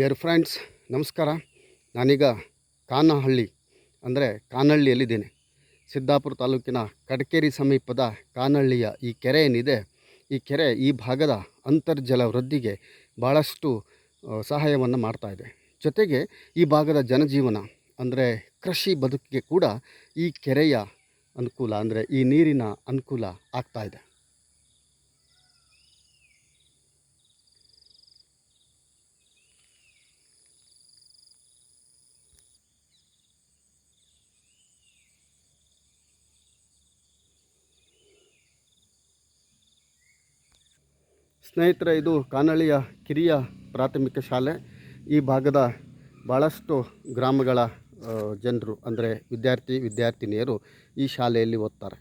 Dear friends ನಮಸ್ಕಾರ. ನಾನೀಗ ಕಾನಹಳ್ಳಿ, ಅಂದರೆ ಕಾನಹಳ್ಳಿಯಲ್ಲಿದ್ದೇನೆ. ಸಿದ್ದಾಪುರ ತಾಲೂಕಿನ ಕಡಕೇರಿ ಸಮೀಪದ ಕಾನಹಳ್ಳಿಯ ಈ ಕೆರೆ ಏನಿದೆ, ಈ ಕೆರೆ ಈ ಭಾಗದ ಅಂತರ್ಜಲ ವೃದ್ಧಿಗೆ ಭಾಳಷ್ಟು ಸಹಾಯವನ್ನು ಮಾಡ್ತಾ ಇದೆ. ಜೊತೆಗೆ ಈ ಭಾಗದ ಜನಜೀವನ, ಅಂದರೆ ಕೃಷಿ ಬದುಕಿಗೆ ಕೂಡ ಈ ಕೆರೆಯ ಅನುಕೂಲ, ಅಂದರೆ ಈ ನೀರಿನ ಅನುಕೂಲ ಆಗ್ತಾ ಸ್ನೇಹಿತರೆ, ಇದು ಕಾನಳಿಯ ಕಿರಿಯ ಪ್ರಾಥಮಿಕ ಶಾಲೆ. ಈ ಭಾಗದ ಭಾಳಷ್ಟು ಗ್ರಾಮಗಳ ಜನರು, ಅಂದರೆ ವಿದ್ಯಾರ್ಥಿ, ವಿದ್ಯಾರ್ಥಿನಿಯರು ಈ ಶಾಲೆಯಲ್ಲಿ ಓದ್ತಾರೆ.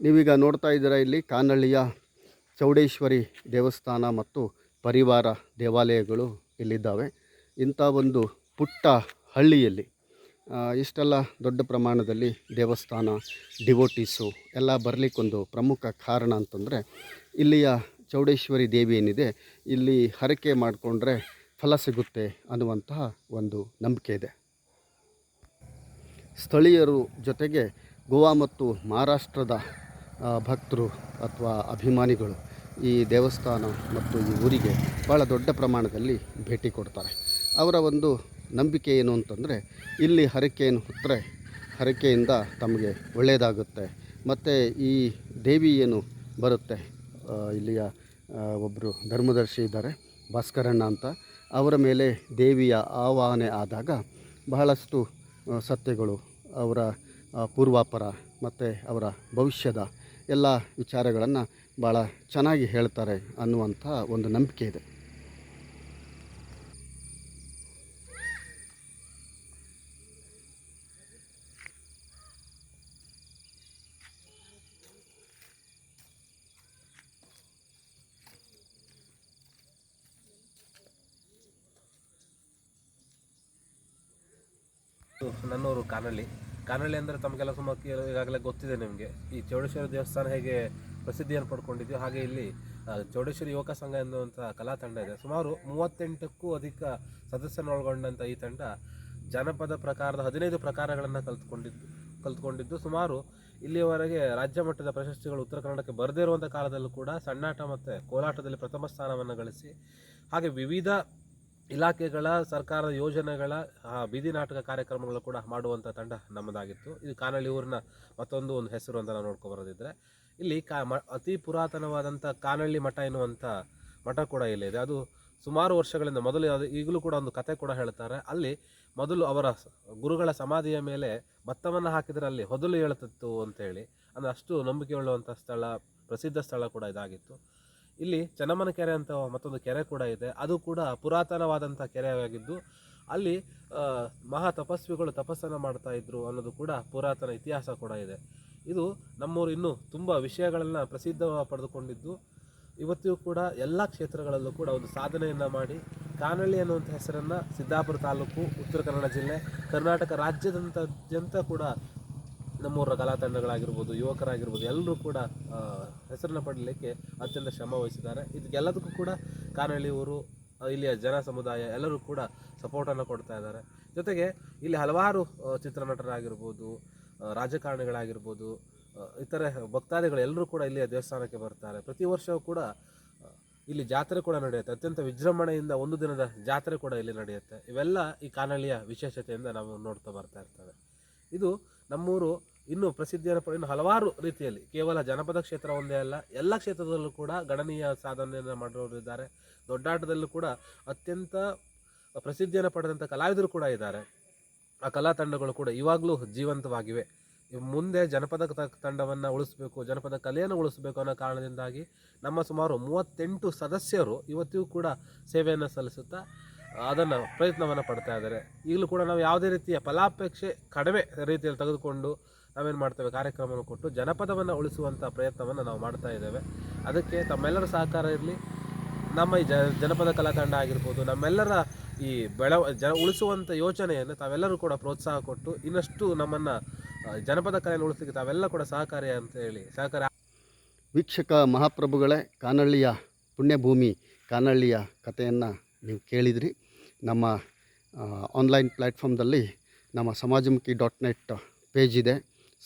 ನೀವೀಗ ನೋಡ್ತಾ ಇದ್ದೀರಾ, ಇಲ್ಲಿ ಕಾನಳ್ಳಿಯ ಚೌಡೇಶ್ವರಿ ದೇವಸ್ಥಾನ ಮತ್ತು ಪರಿವಾರ ದೇವಾಲಯಗಳು ಇಲ್ಲಿದ್ದಾವೆ. ಇಂಥ ಒಂದು ಪುಟ್ಟ ಹಳ್ಳಿಯಲ್ಲಿ ಇಷ್ಟೆಲ್ಲ ದೊಡ್ಡ ಪ್ರಮಾಣದಲ್ಲಿ ದೇವಸ್ಥಾನ ಡಿವೋಟೀಸು ಎಲ್ಲ ಬರಲಿಕ್ಕೊಂದು ಪ್ರಮುಖ ಕಾರಣ ಅಂತಂದರೆ ಇಲ್ಲಿಯ ಚೌಡೇಶ್ವರಿ ದೇವಿ ಏನಿದೆ, ಇಲ್ಲಿ ಹರಕೆ ಮಾಡಿಕೊಂಡ್ರೆ ಫಲ ಸಿಗುತ್ತೆ ಅನ್ನುವಂತಹ ಒಂದು ನಂಬಿಕೆ ಇದೆ. ಸ್ಥಳೀಯರು ಜೊತೆಗೆ ಗೋವಾ ಮತ್ತು ಮಹಾರಾಷ್ಟ್ರದ ಭಕ್ತರು ಅಥವಾ ಅಭಿಮಾನಿಗಳು ಈ ದೇವಸ್ಥಾನ ಮತ್ತು ಈ ಊರಿಗೆ ಭಾಳ ದೊಡ್ಡ ಪ್ರಮಾಣದಲ್ಲಿ ಭೇಟಿ ಕೊಡ್ತಾರೆ. ಅವರ ಒಂದು ನಂಬಿಕೆ ಏನು ಅಂತಂದರೆ, ಇಲ್ಲಿ ಹರಕೆಯನ್ನು ಹೊತ್ತರೆ ಹರಕೆಯಿಂದ ತಮಗೆ ಒಳ್ಳೆಯದಾಗುತ್ತೆ. ಮತ್ತು ಈ ದೇವಿ ಏನು ಬರುತ್ತೆ? ಇಲ್ಲಿಯ ಒಬ್ಬರು ಧರ್ಮದರ್ಶಿ ಇದ್ದಾರೆ, ಭಾಸ್ಕರಣ್ಣ ಅಂತ. ಅವರ ಮೇಲೆ ದೇವಿಯ ಆವಾಹನೆ ಆದಾಗ ಬಹಳಷ್ಟು ಸತ್ಯಗಳು ಅವರ ಪೂರ್ವಾಪರ ಮತ್ತು ಅವರ ಭವಿಷ್ಯದ ಎಲ್ಲ ವಿಚಾರಗಳನ್ನು ಭಾಳ ಚೆನ್ನಾಗಿ ಹೇಳ್ತಾರೆ ಅನ್ನುವಂಥ ಒಂದು ನಂಬಿಕೆ ಇದೆ. ನನ್ನೂರು ಕಾನಳ್ಳಿ. ಕಾನಳ್ಳಿ ಅಂದರೆ ತಮಗೆಲ್ಲ ಸುಮಾರು ಈಗಾಗಲೇ ಗೊತ್ತಿದೆ ನಿಮಗೆ. ಈ ಚೌಡೇಶ್ವರಿ ದೇವಸ್ಥಾನ ಹೇಗೆ ಪ್ರಸಿದ್ಧಿಯನ್ನು ಪಡ್ಕೊಂಡಿದೆಯೋ ಹಾಗೆ ಇಲ್ಲಿ ಚೌಡೇಶ್ವರಿ ಯುವಕ ಸಂಘ ಎನ್ನುವಂಥ ಕಲಾ ತಂಡ ಇದೆ. ಸುಮಾರು ಮೂವತ್ತೆಂಟಕ್ಕೂ ಅಧಿಕ ಸದಸ್ಯನೊಳಗೊಂಡಂಥ ಈ ತಂಡ ಜನಪದ ಪ್ರಕಾರದ ಹದಿನೈದು ಪ್ರಕಾರಗಳನ್ನು ಕಲ್ತ್ಕೊಂಡಿದ್ದು ಕಲ್ತ್ಕೊಂಡಿದ್ದು. ಸುಮಾರು ಇಲ್ಲಿಯವರೆಗೆ ರಾಜ್ಯ ಮಟ್ಟದ ಪ್ರಶಸ್ತಿಗಳು ಉತ್ತರ ಕನ್ನಡಕ್ಕೆ ಬರದೇ ಇರುವಂಥ ಕಾಲದಲ್ಲೂ ಕೂಡ ಸಣ್ಣಾಟ ಮತ್ತು ಕೋಲಾಟದಲ್ಲಿ ಪ್ರಥಮ ಸ್ಥಾನವನ್ನು ಗಳಿಸಿ, ಹಾಗೆ ವಿವಿಧ ಇಲಾಖೆಗಳ, ಸರ್ಕಾರದ ಯೋಜನೆಗಳ ಬೀದಿ ನಾಟಕ ಕಾರ್ಯಕ್ರಮಗಳು ಕೂಡ ಮಾಡುವಂಥ ತಂಡ ನಮ್ಮದಾಗಿತ್ತು. ಇದು ಕಾನಳ್ಳಿ ಊರಿನ ಮತ್ತೊಂದು ಒಂದು ಹೆಸರು ಅಂತ ನಾವು ನೋಡ್ಕೊಬರೋದಿದ್ರೆ ಇಲ್ಲಿ ಕಾ, ಮ, ಅತಿ ಪುರಾತನವಾದಂಥ ಕಾನಳ್ಳಿ ಮಠ ಎನ್ನುವಂಥ ಮಠ ಕೂಡ ಇಲ್ಲಿದೆ ಅದು ಸುಮಾರು ವರ್ಷಗಳಿಂದ ಮೊದಲು ಅದು ಈಗಲೂ ಕೂಡ ಒಂದು ಕತೆ ಕೂಡ ಹೇಳ್ತಾರೆ. ಅಲ್ಲಿ ಮೊದಲು ಅವರ ಗುರುಗಳ ಸಮಾಧಿಯ ಮೇಲೆ ಭತ್ತವನ್ನು ಹಾಕಿದರೆ ಅಲ್ಲಿ ಹೊದಲು ಹೇಳುತ್ತಿತ್ತು ಅಂತೇಳಿ. ಅಂದರೆ ಅಷ್ಟು ನಂಬಿಕೆ ಉಳ್ಳುವಂಥ ಸ್ಥಳ, ಪ್ರಸಿದ್ಧ ಸ್ಥಳ ಕೂಡ ಇದಾಗಿತ್ತು. ಇಲ್ಲಿ ಚನ್ನಮ್ಮನ ಕೆರೆ ಅಂತ ಮತ್ತೊಂದು ಕೆರೆ ಕೂಡ ಇದೆ. ಅದು ಕೂಡ ಪುರಾತನವಾದಂಥ ಕೆರೆಯಾಗಿದ್ದು, ಅಲ್ಲಿ ಮಹಾ ತಪಸ್ವಿಗಳು ತಪಸ್ಸನ್ನು ಮಾಡ್ತಾ ಇದ್ರು ಅನ್ನೋದು ಕೂಡ ಪುರಾತನ ಇತಿಹಾಸ ಕೂಡ ಇದೆ. ಇದು ನಮ್ಮೂರು ಇನ್ನೂ ತುಂಬ ವಿಷಯಗಳನ್ನು ಪ್ರಸಿದ್ಧ ಪಡೆದುಕೊಂಡಿದ್ದು, ಇವತ್ತಿಗೂ ಕೂಡ ಎಲ್ಲ ಕ್ಷೇತ್ರಗಳಲ್ಲೂ ಕೂಡ ಒಂದು ಸಾಧನೆಯನ್ನು ಮಾಡಿ, ಕಾನಳ್ಳಿ ಅನ್ನುವಂಥ ಹೆಸರನ್ನು ಸಿದ್ದಾಪುರ ತಾಲೂಕು, ಉತ್ತರ ಕನ್ನಡ ಜಿಲ್ಲೆ, ಕರ್ನಾಟಕ ರಾಜ್ಯದಂತಾದ್ಯಂತ ಕೂಡ ನಮ್ಮೂರ ಕಲಾ ತಂಡಗಳಾಗಿರ್ಬೋದು ಯುವಕರಾಗಿರ್ಬೋದು, ಎಲ್ಲರೂ ಕೂಡ ಹೆಸರನ್ನ ಪಡಲಿಕ್ಕೆ ಅತ್ಯಂತ ಶ್ರಮ ವಹಿಸಿದ್ದಾರೆ. ಇದಕ್ಕೆಲ್ಲದಕ್ಕೂ ಕೂಡ ಕಾನಹಳ್ಳಿ ಊರು ಇಲ್ಲಿಯ ಜನ ಸಮುದಾಯ ಎಲ್ಲರೂ ಕೂಡ ಸಪೋರ್ಟನ್ನು ಕೊಡ್ತಾ ಇದ್ದಾರೆ. ಜೊತೆಗೆ ಇಲ್ಲಿ ಹಲವಾರು ಚಿತ್ರನಟರಾಗಿರ್ಬೋದು ರಾಜಕಾರಣಿಗಳಾಗಿರ್ಬೋದು ಇತರೆ ಭಕ್ತಾದಿಗಳು ಎಲ್ಲರೂ ಕೂಡ ಇಲ್ಲಿಯ ದೇವಸ್ಥಾನಕ್ಕೆ ಬರ್ತಾರೆ. ಪ್ರತಿ ವರ್ಷವೂ ಕೂಡ ಇಲ್ಲಿ ಜಾತ್ರೆ ಕೂಡ ನಡೆಯುತ್ತೆ. ಅತ್ಯಂತ ವಿಜೃಂಭಣೆಯಿಂದ ಒಂದು ದಿನದ ಜಾತ್ರೆ ಕೂಡ ಇಲ್ಲಿ ನಡೆಯುತ್ತೆ. ಇವೆಲ್ಲ ಈ ಕಾನಳ್ಳಿಯ ವಿಶೇಷತೆಯಿಂದ ನಾವು ನೋಡ್ತಾ ಬರ್ತಾ ಇರ್ತೇವೆ. ಇದು ಪ್ರಸಿದ್ಧಿಯನ್ನು ಪಡೆಯಲು ಹಲವಾರು ರೀತಿಯಲ್ಲಿ ಕೇವಲ ಜನಪದ ಕ್ಷೇತ್ರ ಒಂದೇ ಅಲ್ಲ, ಎಲ್ಲ ಕ್ಷೇತ್ರದಲ್ಲೂ ಕೂಡ ಗಣನೀಯ ಸಾಧನೆಯನ್ನು ಮಾಡಿರೋರು ಇದ್ದಾರೆ. ದೊಡ್ಡಾಟದಲ್ಲೂ ಕೂಡ ಅತ್ಯಂತ ಪ್ರಸಿದ್ಧಿಯನ್ನು ಪಡೆದಂಥ ಕಲಾವಿದರು ಕೂಡ ಇದ್ದಾರೆ. ಆ ಕಲಾ ತಂಡಗಳು ಕೂಡ ಇವಾಗಲೂ ಜೀವಂತವಾಗಿವೆ. ಮುಂದೆ ಜನಪದ ತಂಡವನ್ನು ಉಳಿಸಬೇಕು, ಜನಪದ ಕಲೆಯನ್ನು ಉಳಿಸಬೇಕು ಅನ್ನೋ ಕಾರಣದಿಂದಾಗಿ ನಮ್ಮ ಸುಮಾರು ಮೂವತ್ತೆಂಟು ಸದಸ್ಯರು ಇವತ್ತಿಗೂ ಕೂಡ ಸೇವೆಯನ್ನು ಸಲ್ಲಿಸುತ್ತಾ ಅದನ್ನು ಪ್ರಯತ್ನವನ್ನು ಪಡ್ತಾ ಇದ್ದಾರೆ. ಈಗಲೂ ಕೂಡ ನಾವು ಯಾವುದೇ ರೀತಿಯ ಫಲಾಪೇಕ್ಷೆ ಕಡಿಮೆ ರೀತಿಯಲ್ಲಿ ತೆಗೆದುಕೊಂಡು ನಾವೇನು ಮಾಡ್ತೇವೆ? ಕಾರ್ಯಕ್ರಮವನ್ನು ಕೊಟ್ಟು ಜನಪದವನ್ನು ಉಳಿಸುವಂಥ ಪ್ರಯತ್ನವನ್ನು ನಾವು ಮಾಡ್ತಾ ಇದ್ದೇವೆ. ಅದಕ್ಕೆ ತಮ್ಮೆಲ್ಲರ ಸಹಕಾರ ಇರಲಿ. ನಮ್ಮ ಈ ಜನಪದ ಕಲಾತಂಡ ಆಗಿರ್ಬೋದು, ನಮ್ಮೆಲ್ಲರ ಈ ಬೆಳವ ಜನ ಉಳಿಸುವಂಥ ಯೋಚನೆಯನ್ನು ತಾವೆಲ್ಲರೂ ಕೂಡ ಪ್ರೋತ್ಸಾಹ ಕೊಟ್ಟು ಇನ್ನಷ್ಟು ನಮ್ಮನ್ನು ಜನಪದ ಕಲೆಯನ್ನು ಉಳಿಸಲಿಕ್ಕೆ ತಾವೆಲ್ಲ ಕೂಡ ಸಹಕಾರಿ ಅಂತ ಹೇಳಿ. ಸಹಕಾರ ವೀಕ್ಷಕ ಮಹಾಪ್ರಭುಗಳೇ, ಕಾನಳ್ಳಿಯ ಪುಣ್ಯಭೂಮಿ ಕಾನಳ್ಳಿಯ ಕಥೆಯನ್ನು ನೀವು ಕೇಳಿದ್ರಿ. ನಮ್ಮ ಆನ್ಲೈನ್ ಪ್ಲ್ಯಾಟ್ಫಾರ್ಮ್ದಲ್ಲಿ ನಮ್ಮ ಸಮಾಜಮುಖಿ ಡಾಟ್ ನೆಟ್ ಪೇಜ್ ಇದೆ.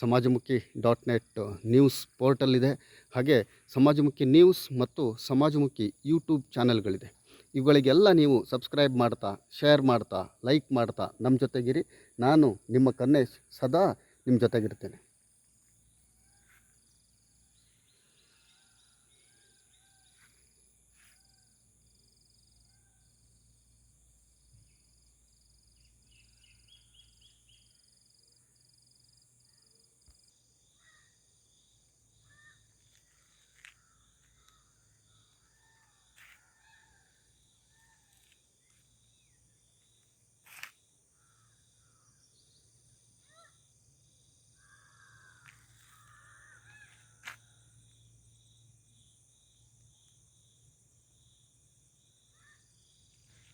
ಸಮಾಜಮುಖಿ ಡಾಟ್ ನೆಟ್ ನ್ಯೂಸ್ ಪೋರ್ಟಲ್ ಇದೆ ಹಾಗೆ ಸಮಾಜಮುಖಿ ನ್ಯೂಸ್ ಮತ್ತು ಸಮಾಜಮುಖಿ ಯೂಟ್ಯೂಬ್ ಚಾನೆಲ್ಗಳಿದೆ. ಇವುಗಳಿಗೆಲ್ಲ ನೀವು ಸಬ್ಸ್ಕ್ರೈಬ್ ಮಾಡ್ತಾ, ಶೇರ್ ಮಾಡ್ತಾ, ಲೈಕ್ ಮಾಡ್ತಾ ನಮ್ಮ ಜೊತೆಗಿರಿ. ನಾನು ನಿಮ್ಮ ಕನ್ನೇಶ್, ಸದಾ ನಿಮ್ಮ ಜೊತೆಗಿರ್ತೇನೆ.